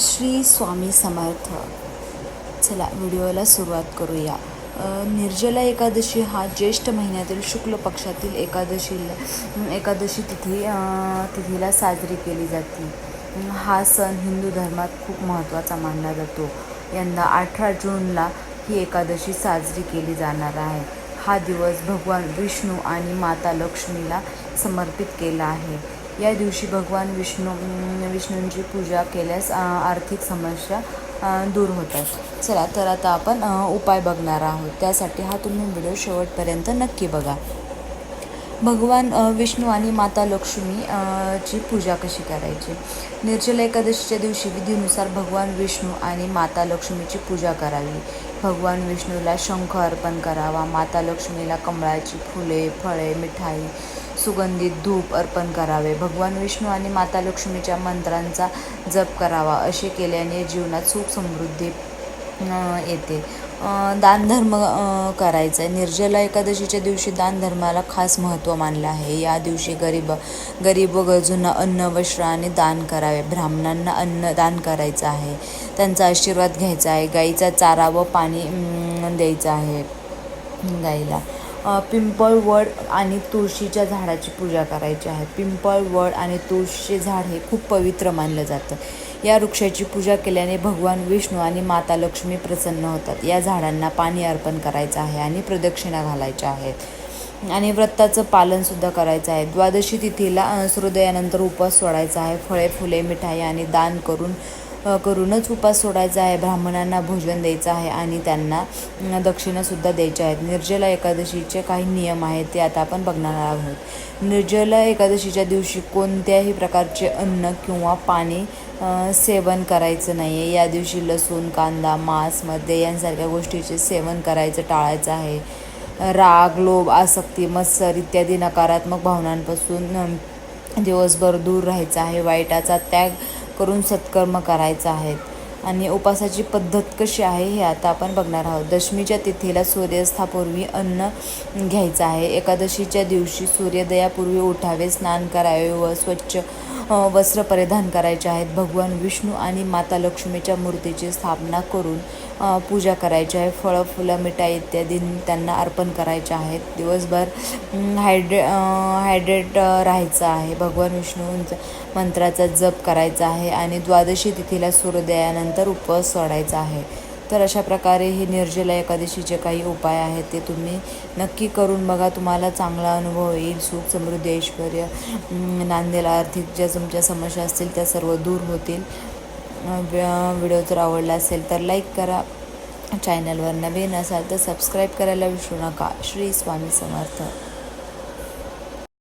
श्री स्वामी समर्थ. चला व्हिडिओला सुरुवात करूया. निर्जला एकादशी हा ज्येष्ठ महिन्यातील शुक्ल पक्षातील एकादशीला एकादशी तिथी तिथीला साजरी केली जाते. हा सण हिंदू धर्मात खूप महत्त्वाचा मानला जातो. यंदा अठरा जूनला ही एकादशी साजरी केली जाणार आहे. हा दिवस भगवान विष्णू आणि माता लक्ष्मीला समर्पित केला आहे. या दिवशी भगवान विष्णू विष्णूंची पूजा केल्यास आर्थिक समस्या दूर होतात. चला तर आता आपण उपाय बघणार आहोत. त्यासाठी हा तुम्ही व्हिडिओ शेवटपर्यंत नक्की बघा. भगवान विष्णू आणि माता लक्ष्मी ची पूजा कशी करायची? निर्जला एकादशीच्या दिवशी विधीनुसार भगवान विष्णू आणि माता लक्ष्मीची पूजा करावी. भगवान विष्णूला शंख अर्पण करावा. माता लक्ष्मीला कमळाची फुले फळे मिठाई सुगंधित धूप अर्पण करावे. भगवान विष्णू आणि माता लक्ष्मीच्या मंत्रांचा जप करावा असे केल्याने जीवनात सुख समृद्धी येते. दानधर्म करायचा आहे निर्जला एकादशीच्या दिवशी दानधर्माला खास महत्त्व मानलं आहे. या दिवशी गरीब गरीब व गरजूंना अन्न वस्त्र आणि दान करावे. ब्राह्मणांना अन्न दान करायचं आहे. त्यांचा आशीर्वाद घ्यायचा आहे. गाईचा चारा व पाणी द्यायचं आहे. गाईला. पिंपळवड पिंपळ वड आणि तुळशीच्या झाडाची पूजा करायची आहे. पिंपळ वड आणि तुळशीचे झाड हे खूप पवित्र मानलं जातं. या वृक्षाची पूजा केल्याने भगवान विष्णू आणि माता लक्ष्मी प्रसन्न होतात. या झाडांना पाणी अर्पण करायचं आहे आणि प्रदक्षिणा घालायच्या आहेत. आणि व्रताचं पालनसुद्धा करायचं आहे. द्वादशी तिथीला अ, सूर्योदयानंतर उपवास सोडायचा आहे. फळे फुले मिठाई आणि दान करून करूनच उपास सोडायचा आहे ब्राह्मणांना भोजन द्यायचं आहे आणि त्यांना दक्षिणासुद्धा द्यायच्या आहेत. निर्जला एकादशीचे काही नियम आहेत ते आता आपण बघणार आहोत. निर्जला एकादशीच्या दिवशी कोणत्याही प्रकारचे अन्न किंवा पाणी सेवन करायचं नाही आहे या दिवशी लसूण कांदा मांस मद्य यांसारख्या गोष्टीचे सेवन करायचं टाळायचं आहे. राग लोभ आसक्ती मत्सर इत्यादी नकारात्मक भावनांपासून दिवसभर दूर राहायचं आहे. वाईटाचा त्याग करून सत्कर्म करायचा आहेत. आणि उपासाची पद्धत कशी आहे हे आता आपण बघणार आहोत. दशमीच्या तिथीला सूर्यास्तापूर्वी अन्न घ्यायचं आहे. एकादशीच्या दिवशी सूर्योदयापूर्वी उठावे स्नान करावे व स्वच्छ वस्त्र परिधान करायचे आहेत. भगवान विष्णू आणि माता लक्ष्मीच्या मूर्तीची स्थापना करून पूजा करायची आहे. फळं फुलं मिठाई इत्यादी त्यांना अर्पण करायचे आहेत. दिवसभर हायड्रे हायड्रेट राहायचं आहे. भगवान विष्णूंचा मंत्राचा जप करायचा आहे आणि द्वादशी तिथीला सूर्योदयानंतर उपवास सोडायचा आहे. तर अशा प्रकारे हे निर्जला एकादशीचे काही उपाय आहेत ते तुम्ही नक्की करून बघा. तुम्हाला चांगला अनुभव येईल. सुख समृद्धी ऐश्वर नांदेल आर्थिक ज्या तुमच्या समस्या असतील त्या सर्व दूर होतील. व्हिडिओ जर आवडला असेल तर लाईक करा. चॅनलवर नवीन असाल तर सबस्क्राईब करायला विसरू नका. श्री स्वामी समर्थ.